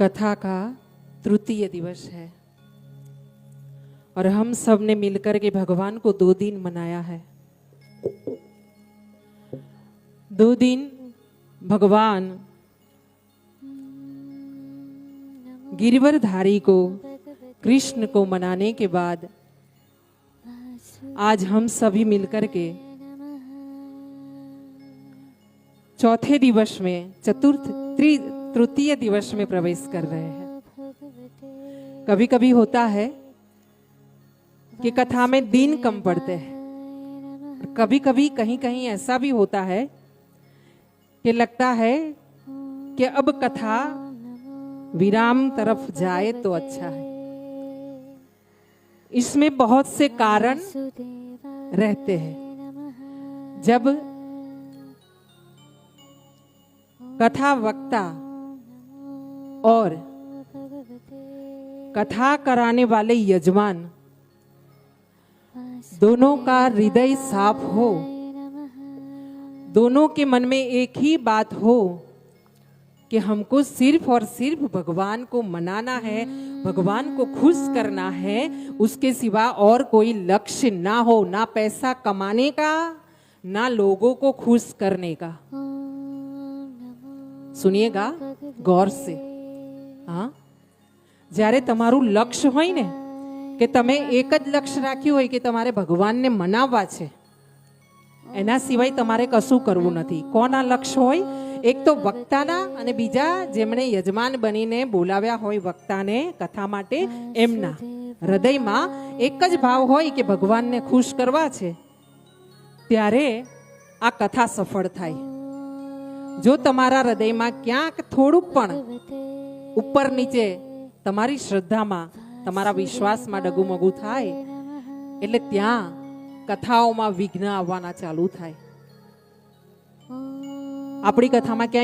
कथा का तृतीय दिवस है। और हम सबने मिलकर के भगवान को दो दिन मनाया है। दो दिन भगवान गिरवरधारी को, कृष्ण को मनाने के बाद आज हम सभी मिलकर के चौथे दिवस में, चतुर्थ, त्रि, तृतीय दिवस में प्रवेश कर रहे हैं। कभी कभी होता है कि कथा में दिन कम पड़ते हैं। कभी कभी कहीं कहीं ऐसा भी होता है कि लगता है कि अब कथा विराम तरफ़ जाए तो अच्छा है। इसमें बहुत से कारण रहते हैं। जब कथा वक्ता और कथा कराने वाले यजमान, दोनों का हृदय साफ़ हो, दोनों के मन में एक ही बात हो कि हमको सिर्फ़ और सिर्फ़ भगवान को मनाना है, भगवान को खुश करना है, उसके सिवा और कोई लक्ष्य ना हो, ना पैसा कमाने का, ना लोगों को खुश करने का। સુનિએગા ગૌર સે. હા? જ્યારે તમારું લક્ષ્ય હોય ને, કે તમે એક જ લક્ષ્ય રાખ્યું હોય કે તમારે ભગવાનને મનાવવા છે, એના સિવાય તમારે કશું કરવું નથી. કોના લક્ષ્ય હોય? એક તો વક્તાના અને બીજા જેમણે યજમાન બનીને બોલાવ્યા હોય વક્તાને કથા માટે, એમના. હૃદયમાં એક જ ભાવ હોય કે ભગવાનને ખુશ કરવા છે, ત્યારે આ કથા સફળ થાય. જો તમારા હૃદયમાં ક્યાંક થોડુંક પણ ઉપર નીચે તમારી શ્રદ્ધામાં, તમારા વિશ્વાસમાં ડગુમગુ થાય, એટલે ત્યાં કથાઓમાં વિઘ્ન આવવાના ચાલુ થાય. આપણી કથામાં ક્યાંય